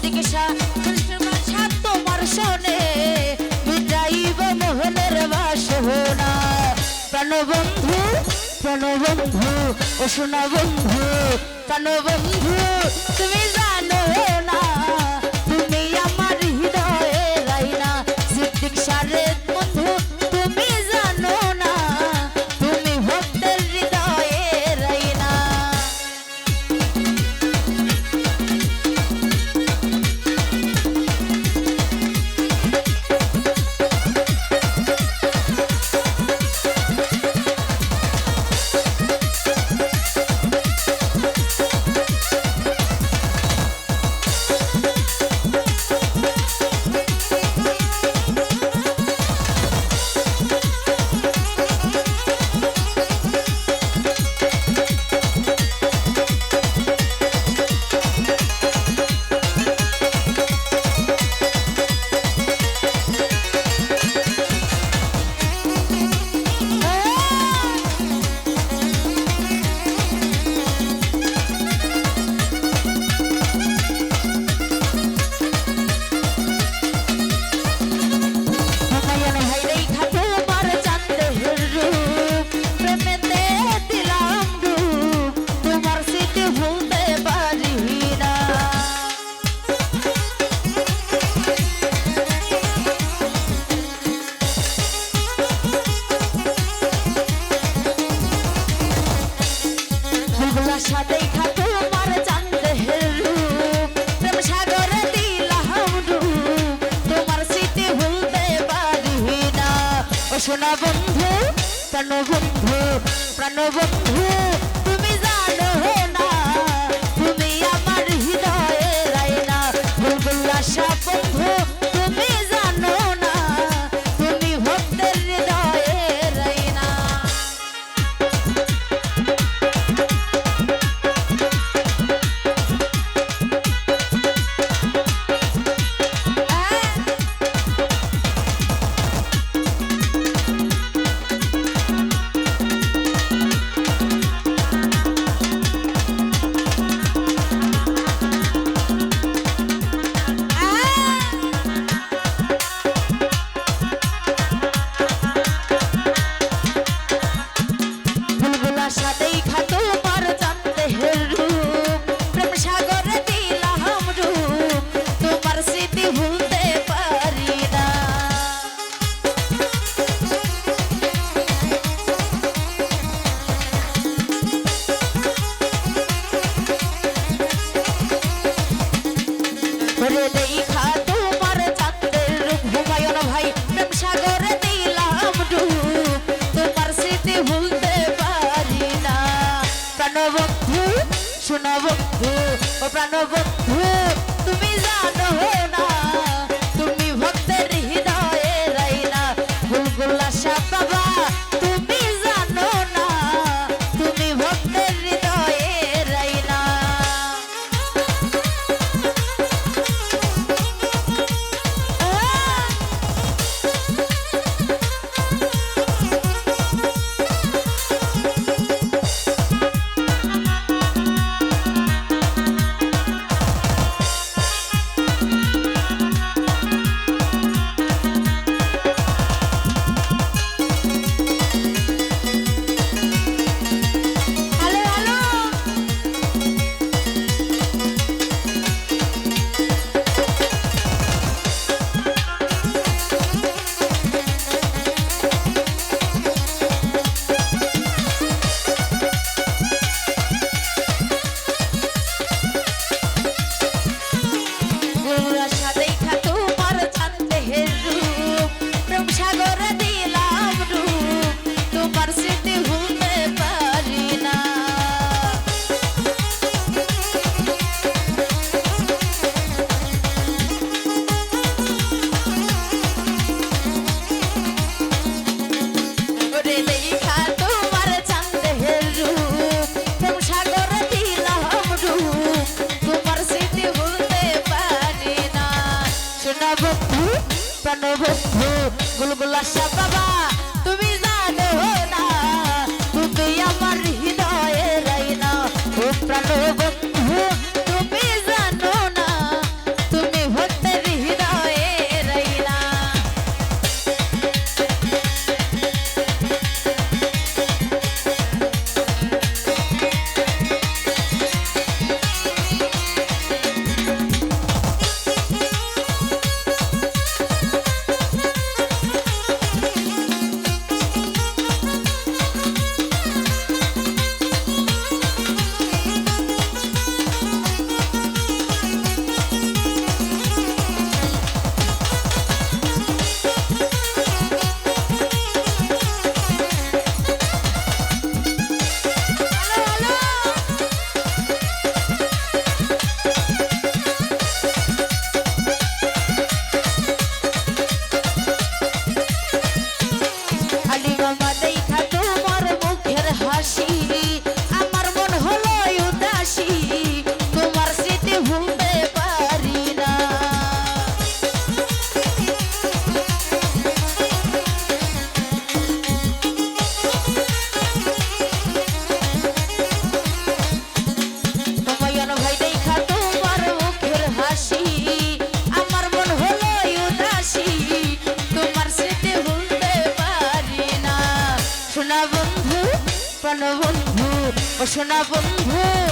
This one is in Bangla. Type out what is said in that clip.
চিকিৎসা সাত মার্শনে মিটাইব মোহনের বাসনা প্রাণবন্ধু প্রাণবন্ধু ও শোনা বন্ধু প্রাণবন্ধু তুমি জানো শোনা বন্ধু প্রাণ বন্ধু প্রাণ বন্ধু। shot they তুমি জানো Bulbul Ashab. ও বন্ধু।